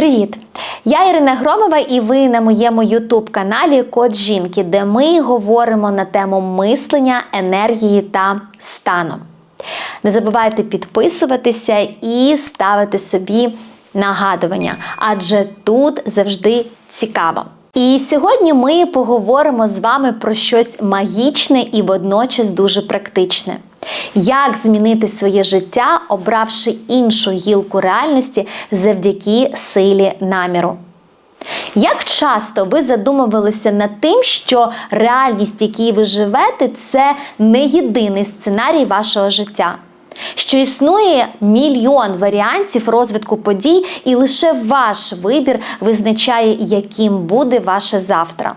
Привіт! Я Ірина Громова, і ви на моєму ютуб-каналі Код жінки, де ми говоримо на тему мислення, енергії та стану. Не забувайте підписуватися і ставити собі нагадування, адже тут завжди цікаво. І сьогодні ми поговоримо з вами про щось магічне і водночас дуже практичне. Як змінити своє життя, обравши іншу гілку реальності завдяки силі наміру? Як часто ви задумувалися над тим, що реальність, в якій ви живете, це не єдиний сценарій вашого життя? Що існує мільйон варіантів розвитку подій, і лише ваш вибір визначає, яким буде ваше завтра.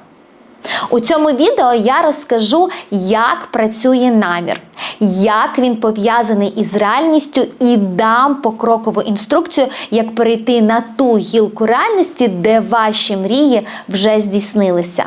У цьому відео я розкажу, як працює намір, як він пов'язаний із реальністю, і дам покрокову інструкцію, як перейти на ту гілку реальності, де ваші мрії вже здійснилися.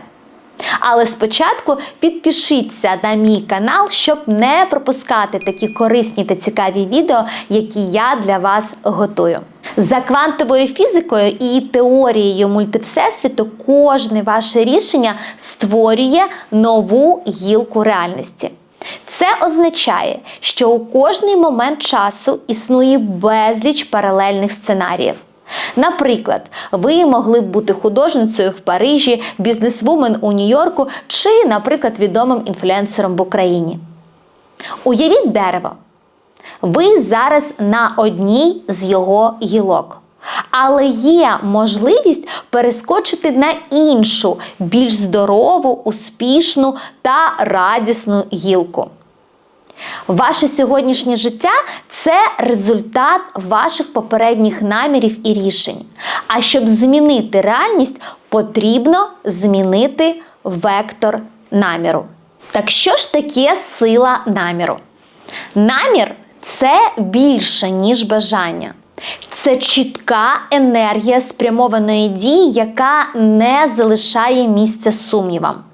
Але спочатку підпишіться на мій канал, щоб не пропускати такі корисні та цікаві відео, які я для вас готую. За квантовою фізикою і теорією мультивсесвіту кожне ваше рішення створює нову гілку реальності. Це означає, що у кожний момент часу існує безліч паралельних сценаріїв. Наприклад, ви могли б бути художницею в Парижі, бізнесвумен у Нью-Йорку чи, наприклад, відомим інфлюенсером в Україні. Уявіть дерево. Ви зараз на одній з його гілок. Але є можливість перескочити на іншу, більш здорову, успішну та радісну гілку. Ваше сьогоднішнє життя це результат ваших попередніх намірів і рішень. А щоб змінити реальність, потрібно змінити вектор наміру. Так що ж таке сила наміру? Намір це більше, ніж бажання. Це чітка енергія спрямованої дії, яка не залишає місця сумнівам.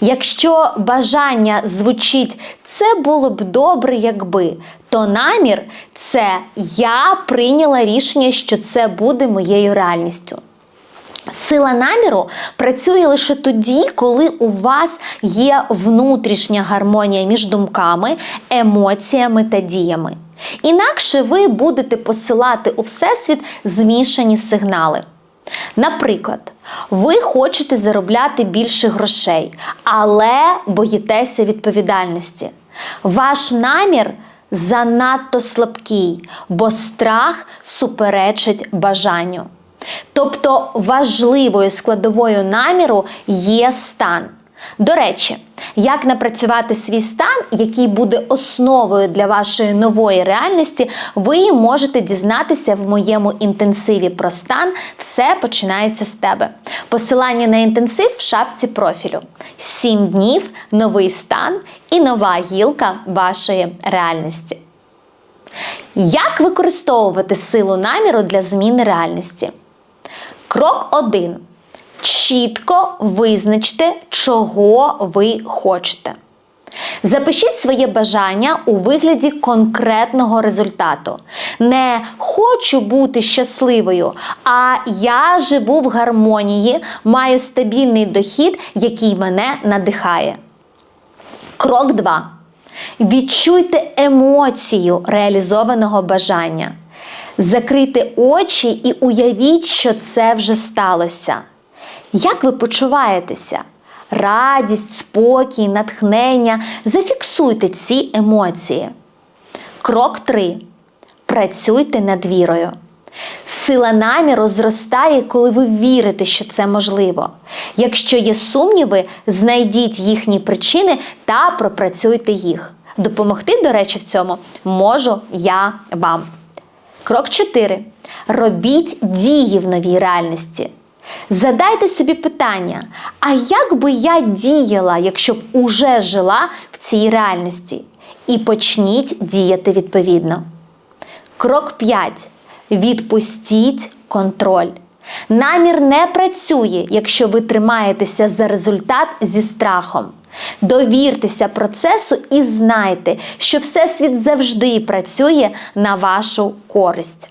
Якщо бажання звучить це було б добре, якби, то намір це я прийняла рішення, що це буде моєю реальністю. Сила наміру працює лише тоді, коли у вас є внутрішня гармонія між думками, емоціями та діями. Інакше ви будете посилати у всесвіт змішані сигнали. Наприклад, ви хочете заробляти більше грошей, але боїтеся відповідальності. Ваш намір занадто слабкий, бо страх суперечить бажанню. Тобто важливою складовою наміру є стан. До речі, як напрацювати свій стан, який буде основою для вашої нової реальності, ви можете дізнатися в моєму інтенсиві про стан. Все починається з тебе. Посилання на інтенсив в шапці профілю. Сім днів, новий стан і нова гілка вашої реальності. Як використовувати силу наміру для зміни реальності? Крок 1. Чітко визначте, чого ви хочете. Запишіть своє бажання у вигляді конкретного результату. Не хочу бути щасливою, а я живу в гармонії, маю стабільний дохід, який мене надихає. Крок 2. Відчуйте емоцію реалізованого бажання. Закрийте очі і уявіть, що це вже сталося. Як ви почуваєтеся? Радість, спокій, натхнення. Зафіксуйте ці емоції. Крок 3. Працюйте над вірою. Сила наміру зростає, коли ви вірите, що це можливо. Якщо є сумніви, знайдіть їхні причини та пропрацюйте їх. Допомогти, до речі, в цьому можу я вам. Крок 4. Робіть дії в новій реальності. Задайте собі питання: а як би я діяла, якщо б уже жила в цій реальності? І почніть діяти відповідно. Крок 5. Відпустіть контроль. Намір не працює, якщо ви тримаєтеся за результат зі страхом. Довіртеся процесу і знайте, що Всесвіт завжди працює на вашу користь.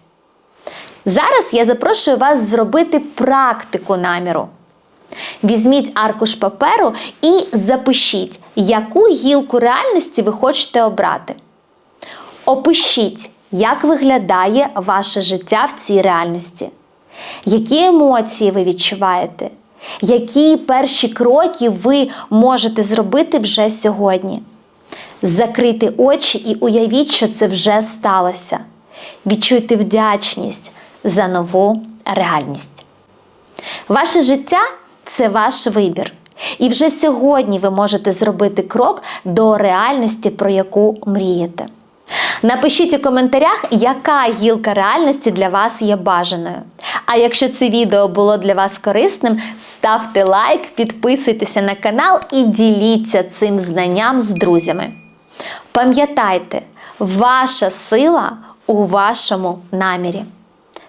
Зараз я запрошую вас зробити практику наміру. Візьміть аркуш паперу і запишіть, яку гілку реальності ви хочете обрати. Опишіть, як виглядає ваше життя в цій реальності, які емоції ви відчуваєте, які перші кроки ви можете зробити вже сьогодні. Закрийте очі і уявіть, що це вже сталося. Відчуйте вдячність за нову реальність. Ваше життя це ваш вибір. І вже сьогодні ви можете зробити крок до реальності, про яку мрієте. Напишіть у коментарях, яка гілка реальності для вас є бажаною. А якщо це відео було для вас корисним, ставте лайк, підписуйтеся на канал і діліться цим знанням з друзями. Пам'ятайте, ваша сила у вашому намірі.